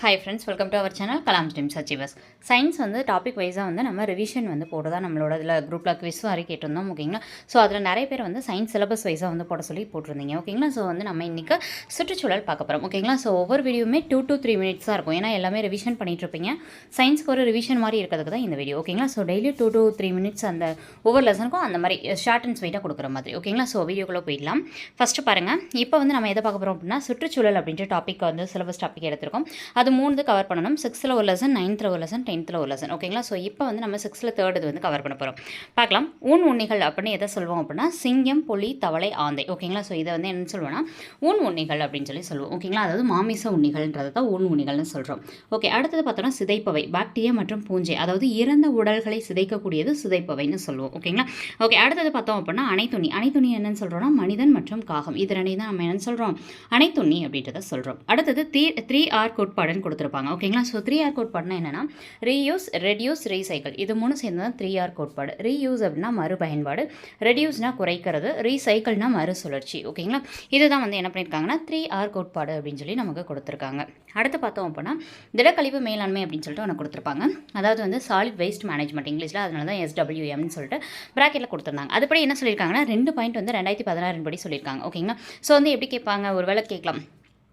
Hi friends welcome to our channel Kalam streams achievers science வந்து topic வைஸாக வந்து நம்ம ரிவிஷன் வந்து போடுறதா நம்மளோட இதில் குரூப்பில் குவிஸ் வரை கேட்டிருந்தோம் ஓகேங்களா ஸோ அதில் நிறைய பேர் வந்து சயின்ஸ் சிலபஸ் வைஸாக வந்து போட சொல்லி போட்டிருந்தீங்க ஓகேங்களா ஸோ வந்து நம்ம இன்றைக்கி சுற்றுச்சூழல் பார்க்க போகிறோம் ஓகேங்களா ஸோ ஒவ்வொரு வீடியோவுமே டூ டூ த்ரீ மினிட்ஸ் தான் இருக்கும். ஏன்னா எல்லாமே ரிவிஷன் பண்ணிகிட்டு இருப்பீங்க. சயின்ஸ்க்கு ஒரு ரிவிஷன் மாதிரி இருக்கிறதுக்கு தான் இந்த வீடியோ ஓகேங்களா so daily two two three minutes அந்த ஒவ்வொரு லெசனுக்கும் அந்த மாதிரி ஷார்ட் அண்ட் ஸ்வீட்டாக கொடுக்குற மாதிரி ஓகேங்களா ஸோ வீடியோக்குள்ளே போயிடலாம். ஃபஸ்ட்டு பாருங்கள் இப்போ வந்து நம்ம எதை பார்க்க போகிறோம் அப்படின்னா சுற்றுச்சூழல் அப்படின்ற டாபிக் வந்து சிலபஸ் டாபிக் எடுத்திருக்கோம். அது மூணு கவர் பண்ணணும். சிக்ஸ்த்தில் ஒரு லெசன் நைன்த்தில் ஒரு லெசன் டென்த்தில் ஒரு லெசன் ஓகேங்களா ஸோ இப்போ வந்து நம்ம சிக்ஸ்த்தில் தேர்ட் இது வந்து கவர் பண்ண போகிறோம் பார்க்கலாம். ஊன் உண்ணிகள் அப்படின்னு எதை சொல்லுவோம் அப்படின்னா சிங்கம் புலி தவளை ஆந்தை. ஓகேங்களா ஸோ இதை வந்து என்ன சொல்லுவோம்னா ஊன் உண்ணிகள் அப்படின்னு சொல்லி சொல்லுவோம். ஓகேங்களா அதாவது மாமிச உண்ணிகள்ன்றது தான் ஊன் உண்ணிகள்னு சொல்கிறோம் ஓகே அடுத்தது பார்த்தோம்னா சிதைப்பவை. பாக்டீரியா மற்றும் பூஞ்சை. அதாவது இறந்த உடல்களை சிதைக்கக்கூடியது சிதைப்பவைன்னு சொல்லுவோம். ஓகேங்களா ஓகே அடுத்தது பார்த்தோம் அப்படின்னா அனைத்துணி அனைத்துணி என்னன்னு சொல்கிறோம்னா மனிதன் மற்றும் காகம். இது ரெண்டையும் தான் நம்ம என்னன்னு சொல்கிறோம் அனைத்துணி அப்படின்றத சொல்கிறோம் அடுத்தது த்ரீ த்ரீ ஆர் கோட்பாடுன்னு கொடுத்துருப்பாங்க. ஓகேங்களா ஸோ த்ரீ ஆர் கோட்பாடுனா என்னென்னா ரீயூஸ் ரெடியூஸ் ரீசைக்கிள் இது மூணு சேர்ந்து தான் த்ரீ ஆர் கோட்பாடு ரீயூஸ் அப்படின்னா மறுபயன்பாடு. ரெடியூஸ்னா குறைக்கிறது. ரீசைக்கிள்னா மறுசுழற்சி. ஓகேங்களா இதுதான் வந்து என்ன பண்ணியிருக்காங்கன்னா த்ரீ ஆர் கோட்பாடு அப்படின்னு சொல்லி நமக்கு கொடுத்துருக்காங்க. அடுத்து பார்த்தோம் அப்படின்னா திடக்கழிவு மேலாண்மை அப்படின்னு சொல்லிட்டு ஒன்று கொடுத்துருப்பாங்க. அதாவது வந்து சாலிட் வேஸ்ட் மேனேஜ்மெண்ட் இங்கிலீஷில் அதனால தான் எஸ்டபிள்யூஎம்னு சொல்லிட்டு ப்ராக்கெட்டில் கொடுத்துருந்தாங்க. அதுபடி என்ன சொல்லியிருக்காங்கன்னா ரெண்டு பாயிண்ட் வந்து ரெண்டாயிரத்தி பதினாறு படி சொல்லியிருக்காங்க. ஓகேங்களா ஸோ வந்து எப்படி கேட்பாங்க? ஒரு வேளை கேட்கலாம்.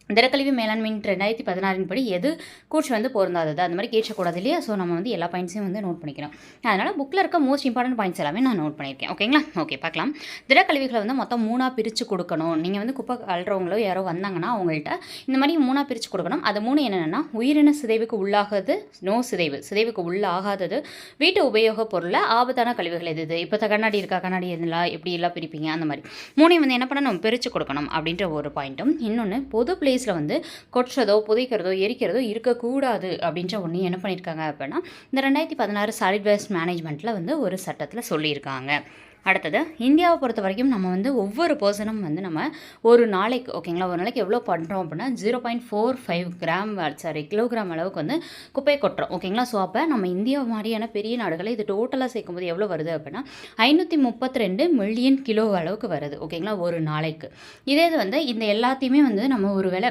திடக்கழிவு மேலாண்மையின் ரெண்டாயிரத்தி பதினாறின் படி எது கூற்று வந்து பொருந்தாதது? அந்த மாதிரி கேட்கக்கூடாது இல்லையா? ஸோ நம்ம வந்து எல்லா பாயிண்ட்ஸையும் வந்து நோட் பண்ணிக்கிறோம். அதனால் புக்கில் இருக்க மோஸ்ட் இம்பார்ட்டன்ட் பாயிண்ட்ஸ் எல்லாமே நான் நோட் பண்ணியிருக்கேன். ஓகேங்களா ஓகே பார்க்கலாம். திடக்கழிவுகளை வந்து மொத்தம் மூணாக பிரித்து கொடுக்கணும். நீங்கள் வந்து குப்பை அல்றவங்களோ யாரோ வந்தாங்கன்னா அவங்கள்ட்ட இந்த மாதிரி மூணாக பிரித்து கொடுக்கணும். அது மூணு என்னென்னா உயிரின சிதைவுக்கு உள்ளாகாது நோ சிதைவு. சிதைவுக்கு உள்ளாகாதது வீட்டு உபயோகப் பொருளில் ஆபத்தான கழிவுகள் எது இது? இப்போ கண்ணாடி இருக்கா? கண்ணாடி எதுலாம் எப்படி எல்லாம் பிரிப்பீங்க? அந்த மாதிரி. மூணையும் வந்து என்ன பண்ணணும்? பிரித்து கொடுக்கணும் அப்படின்ற ஒரு பாயிண்ட்டும் இன்னொன்று பொது பிளே பிளேஸில் வந்து கொட்டுறதோ புதைக்கிறதோ எரிக்கிறதோ இருக்கக்கூடாது அப்படின்ற ஒன்று என்ன பண்ணியிருக்காங்க அப்படின்னா இந்த ரெண்டாயிரத்தி பதினாறு சாலிட் வேஸ்ட் மேனேஜ்மெண்ட்டில் வந்து ஒரு சட்டத்தில் சொல்லியிருக்காங்க. அடுத்தது இந்தியாவை பொறுத்த வரைக்கும் நம்ம வந்து ஒவ்வொரு பர்சனும் வந்து நம்ம ஒரு நாளைக்கு ஓகேங்களா ஒரு நாளைக்கு எவ்வளோ பண்ணுறோம் அப்படின்னா zero point four five gram sorry kilogram அளவுக்கு வந்து குப்பையை கொட்டுறோம் ஓகேங்களா ஸோ அப்போ நம்ம இந்தியா மாதிரியான பெரிய நாடுகளை இது டோட்டலாக சேர்க்கும்போது எவ்வளோ வருது அப்படின்னா ஐநூற்றி முப்பத்தி ரெண்டு மில்லியன் கிலோ அளவுக்கு வருது ஓகேங்களா ஒரு நாளைக்கு. இதே இது வந்து இந்த எல்லாத்தையுமே வந்து நம்ம ஒரு வேளை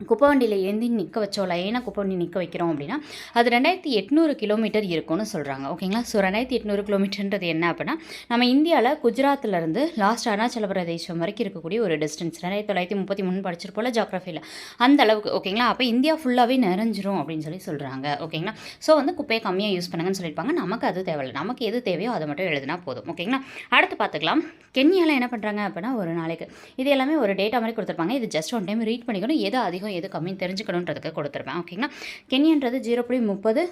குப்பை வண்டியில் ஏந்தி நிற்க வச்சோம் லைனாக குப்பை வண்டி நிற்க வைக்கிறோம் அப்படின்னா அது ரெண்டாயிரத்தி எட்நூறு கிலோமீட்டர் இருக்கும்னு சொல்கிறாங்க ஓகேங்களா ஸோ ரெண்டாயிரத்தி எட்நூறு கிலோமீட்டர்ன்றது என்ன அப்படின்னா நம்ம இந்தியாவில் குஜராத்லேருந்து லாஸ்ட் அருணாச்சல பிரதேசம் வரைக்கும் இருக்கக்கூடிய ஒரு டிஸ்டன்ஸ் ரெண்டாயிரத்தி தொள்ளாயிரத்தி முப்பத்தி மூணு படிச்சிருப்போல ஜாக்ரஃபியில் அந்த அளவுக்கு ஓகேங்களா அப்போ இந்தியா ஃபுல்லாகவே நிறைஞ்சிரும் அப்படின்னு சொல்லி சொல்கிறாங்க ஓகேங்களா ஸோ வந்து குப்பையை கம்மியாக யூஸ் பண்ணுங்கன்னு சொல்லியிருப்பாங்க. நமக்கு அது தேவையில்லை. நமக்கு எது தேவையோ அதை மட்டும் எழுதினா போதும். ஓகேங்களா அடுத்து பார்த்துக்கலாம். கென்யாவில் என்ன பண்ணுறாங்க அப்படின்னா ஒரு நாளைக்கு இது எல்லாமே ஒரு டேட்டா மாதிரி கொடுத்துருப்பாங்க. இது ஜஸ்ட் ஒன் டைம் ரீட் பண்ணிக்கணும். எது அதிகம் எது கம்மின்னு தெரிஞ்சுக்கணுன்றதுக்கு கொடுத்துருப்பேன் ஓகேங்களா கென்யான்றது ஜீரோ புள்ளி முப்பது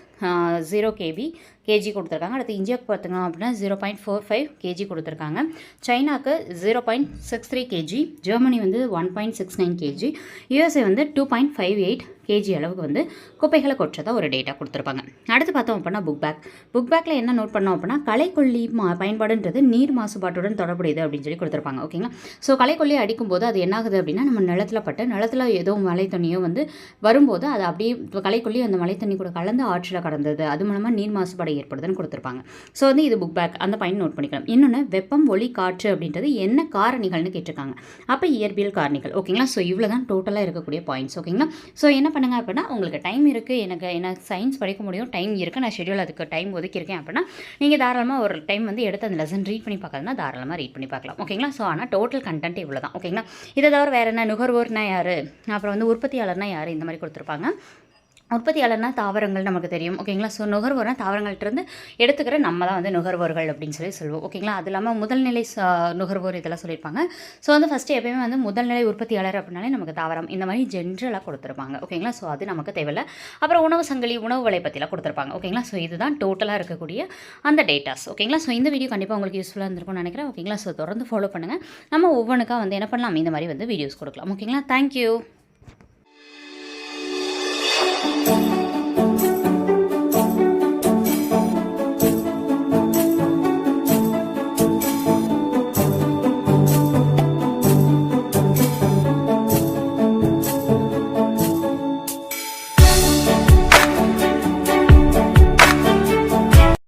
ஜீரோ கேபி கேஜி கொடுத்துருக்காங்க. அடுத்து இந்தியாவுக்கு பார்த்துங்க அப்படின்னா zero point four five KG கொடுத்துருக்காங்க. சைனாக்கு zero point six three KG Germany வந்து one point six nine KG USA வந்து two point five eight KG அளவுக்கு வந்து குப்பைகளை கொற்றதா ஒரு டேட்டா கொடுத்துருப்பாங்க. அடுத்து பார்த்தோம் அப்படின்னா புக் பேக் புக் பேக்கில் என்ன நோட் பண்ணோம் அப்படின்னா களைக்கொல்லி மா பயன்பாடுன்றது நீர் மாசுபாட்டுடன் தொடர்புடையது அப்படின்னு சொல்லி கொடுத்துருப்பாங்க. ஓகேங்களா ஸோ களைக்கொல்லி அடிக்கும்போது அது என்னாகுது அப்படின்னா நம்ம நிலத்தில் பட்டு நிலத்தில் ஏதோ மழை தண்ணியோ வந்து வரும்போது அது அப்படியே களைக்கொல்லி அந்த மழை தண்ணி கூட கலந்து ஆற்றில் கடந்தது. அது மூலமாக நீர் மாசுபாடு ஏற்படுதுன்னு கொடுத்துருப்பாங்க. ஸோ வந்து இது புக் பேக் அந்த பாயிண்ட் நோட் பண்ணிக்கலாம். இன்னொன்று வெப்பம் ஒளி காற்று அப்படின்றது என்ன காரணிகள்னு கேட்டிருக்காங்க. அப்போ இயற்பியல் காரணிகள். ஓகேங்களா ஸோ இவ்வளோ தான் டோட்டலாக இருக்கக்கூடிய பாயிண்ட்ஸ் ஓகேங்களா ஸோ என்ன பண்ணுங்க அப்படின்னா உங்களுக்கு டைம் இருக்குது எனக்கு என்ன சயின்ஸ் படிக்க முடியும். டைம் இருக்குது நான் ஷெடியூல் அதுக்கு டைம் ஒதுக்கியிருக்கேன் அப்படின்னா நீங்கள் தாராளமாக ஒரு டைம் வந்து எடுத்து அந்த லெசன் ரீட் பண்ணி பார்க்கறதுனா தாராளமாக ரீட் பண்ணி பார்க்கலாம். ஓகேங்களா ஸோ ஆனால் டோட்டல் கண்டென்ட் இவ்வளோ தான் ஓகேங்களா இதை தவிர வேறு என்ன? நுகர்வோர்னா யார்? அப்புறம் வந்து உற்பத்தியாளர்னா யார்? இந்த மாதிரி கொடுத்துருப்பாங்க. உற்பத்தியாளர்னா தாவரங்கள் நமக்கு தெரியும். ஓகேங்களா? ஸோ நுகர்வோர்னா தாவரங்கள்ட்டிருந்து எடுத்துக்கிற நம்ம தான் வந்து நுகர்வோர்கள் அப்படின்னு சொல்லி சொல்லுவோம். ஓகேங்களா? அது இல்லாமல் முதல்நிலை நுகர்வோர் இதெல்லாம் சொல்லியிருப்பாங்க. ஸோ வந்து ஃபஸ்ட்டு எப்பயுமே வந்து முதல்நிலை உற்பத்தியாளர் அப்படின்னாலே நமக்கு தாவரம். இந்த மாதிரி ஜென்ரலாக கொடுத்துருப்பாங்க. ஓகேங்களா? ஸோ அது நமக்கு தேவையில்ல. அப்புறம் உணவு சங்கிலி உணவு விலை பற்றிலாம் கொடுத்துருப்பாங்க. ஓகேங்களா? ஸோ இதுதான் டோட்டலாக இருக்கக்கூடிய அந்த டேட்டாஸ் ஓகேங்களா? ஸோ இந்த வீடியோ கண்டிப்பாக உங்களுக்கு யூஸ்ஃபுல்லாக இருந்திருக்கும்னு நினைக்கிறேன். ஓகேங்களா? ஸோ தொடர்ந்து ஃபாலோ பண்ணுங்கள் நம்ம ஒவ்வொன்றுக்காக வந்து என்ன பண்ணலாம்? இந்த மாதிரி வந்து வீடியோஸ் கொடுக்கலாம். ஓகேங்களா? தேங்க்யூ